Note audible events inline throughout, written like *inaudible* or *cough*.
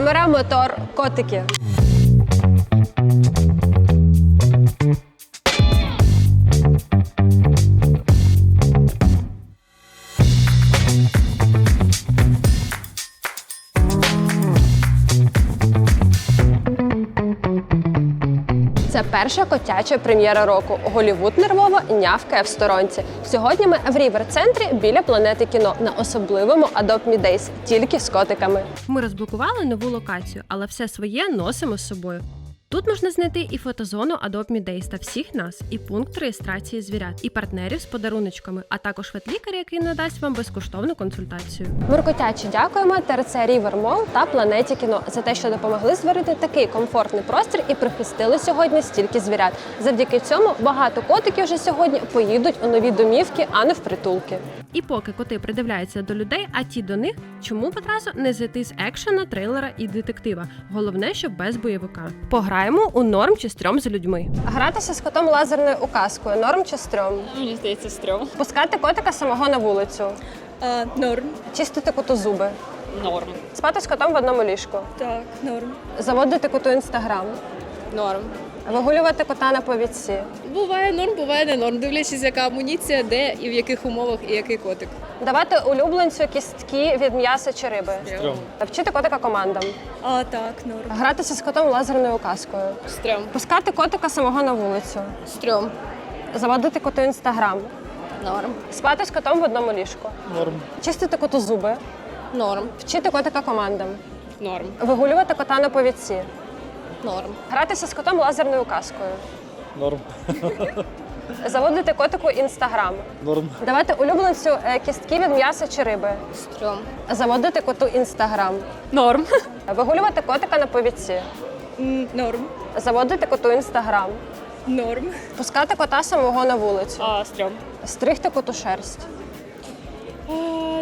Камера, мотор, котики. Це перша котяча прем'єра року. Голівуд нервово нявкає в сторонці. Сьогодні ми в рівер-центрі біля планети кіно на особливому Adopt Me Days, тільки з котиками. Ми розблокували нову локацію, але все своє носимо з собою. Тут можна знайти і фотозону Adopt Me та всіх нас, і пункт реєстрації звірят, і партнерів з подаруночками, а також ветлікар, який надасть вам безкоштовну консультацію. Муркотячі дякуємо ТРЦ Рівер Мол та планеті кіно за те, що допомогли створити такий комфортний простір і прихистили сьогодні стільки звірят. Завдяки цьому багато котиків вже сьогодні поїдуть у нові домівки, а не в притулки. І поки коти придивляються до людей, а ті до них, чому б одразу не зайти з екшена, трилера і детектива? Головне, щоб без бойовика. Пограємо у норм чи стрьом з людьми. Гратися з котом лазерною указкою норм чи стрьом. Мені здається, стрьом. Пускати котика самого на вулицю, А, норм. чистити коту зуби, Норм. спати з котом в одному ліжку, Так, норм. заводити коту інстаграм, Норм. Вигулювати кота на повідці. Буває норм, буває не норм. Дивлячись, яка амуніція, де і в яких умовах, і який котик. Давати улюбленцю кістки від м'яса чи риби. Стрьом. Вчити котика командам. А, так, норм. Гратися з котом лазерною указкою. Стрьом. Пускати котика самого на вулицю. Стрьом. Заводити коту інстаграм. Норм. Спати з котом в одному ліжку. Норм. Чистити коту зуби. Норм. Вчити котика командам. Норм. Вигулювати кота на повідці. Норм. Гратися з котом лазерною указкою. Норм. *laughs* Заводити котику інстаграм. Норм. Давати улюбленцю е, кістки від м'яса чи риби. Стрьом. Заводити коту інстаграм. Норм. Вигулювати котика на повідці. Норм. Заводити коту інстаграм. Норм. Пускати кота самого на вулицю. А, стрьом. Стригти коту шерсть.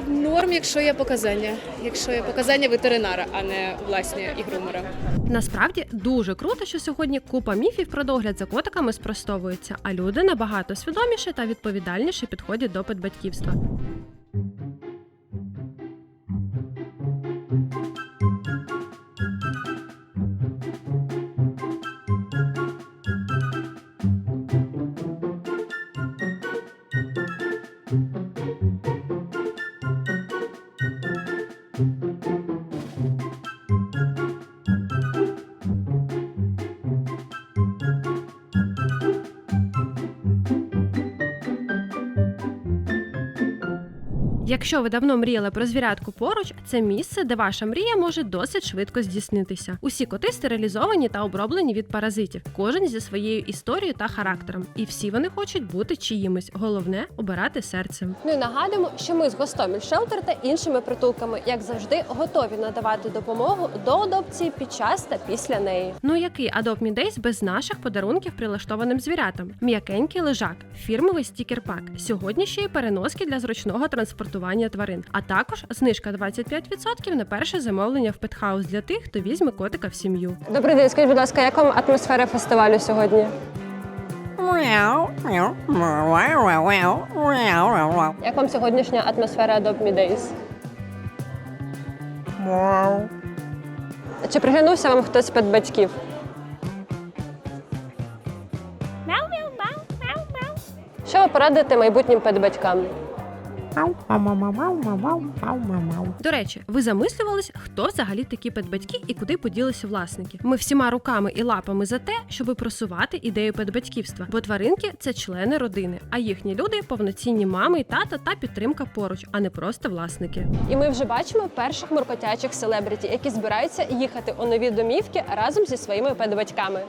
Норм, якщо є показання. Якщо є показання ветеринара, а не власні ігрумора. Насправді дуже круто, що сьогодні купа міфів про догляд за котиками спростовується, а люди набагато свідоміше та відповідальніше підходять до педбатьківства. Якщо ви давно мріяли про звірятку поруч, це місце, де ваша мрія може досить швидко здійснитися. Усі коти стерилізовані та оброблені від паразитів, кожен зі своєю історією та характером. І всі вони хочуть бути чиїмось. Головне обирати серцем. Ну і нагадуємо, що ми з Гостомель Шелтер та іншими притулками, як завжди, готові надавати допомогу до адопції під час та після неї. Ну який Adopt Me Days без наших подарунків прилаштованим звірятам? М'якенький лежак, фірмовий стікер-пак. Сьогодні ще й переноски для зручного транспортування тварин, а також знижка 25% на перше замовлення в петхаус для тих, хто візьме котика в сім'ю. Добрий день, скажіть, будь ласка, як вам атмосфера фестивалю сьогодні? Як вам сьогоднішня атмосфера Adopt Me Days? Чи приглянувся вам хтось з педбатьків? Що ви порадите майбутнім педбатькам? До речі, ви замислювались, хто взагалі такі педбатьки і куди поділися власники? Ми всіма руками і лапами за те, щоб просувати ідею педбатьківства, бо тваринки це члени родини, а їхні люди повноцінні мами і тата та підтримка поруч, а не просто власники. І ми вже бачимо перших муркотячих селебриті, які збираються їхати у нові домівки разом зі своїми педбатьками.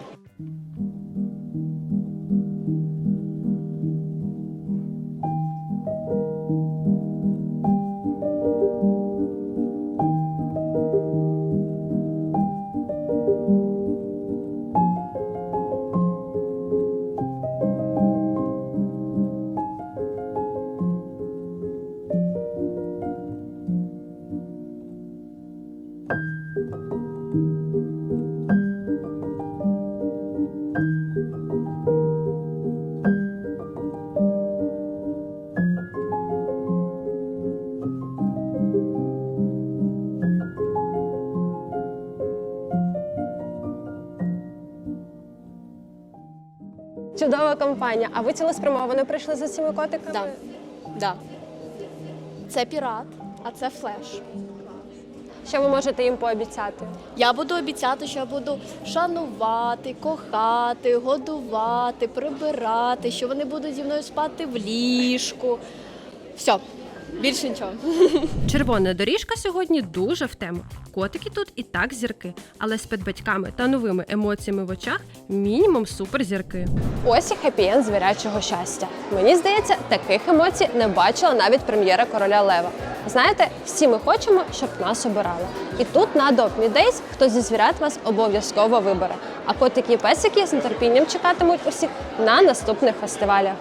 Чудова компанія. А ви цілеспрямовано прийшли за цими котиками? Да. Да. Це пірат, а це флеш. Що ви можете їм пообіцяти? Я буду обіцяти, що я буду шанувати, кохати, годувати, прибирати, що вони будуть зі мною спати в ліжку. Все, більше нічого. Червона доріжка сьогодні дуже в тему. Котики тут і так зірки, але з педбатьками та новими емоціями в очах мінімум суперзірки. Ось і хеппі-енд звірячого щастя. Мені здається, таких емоцій не бачила навіть прем'єра короля Лева. Знаєте, всі ми хочемо, щоб нас обирали. І тут на Adopt Me Days хтось зі звірят вас обов'язково вибере. А котики і песики з нетерпінням чекатимуть усіх на наступних фестивалях.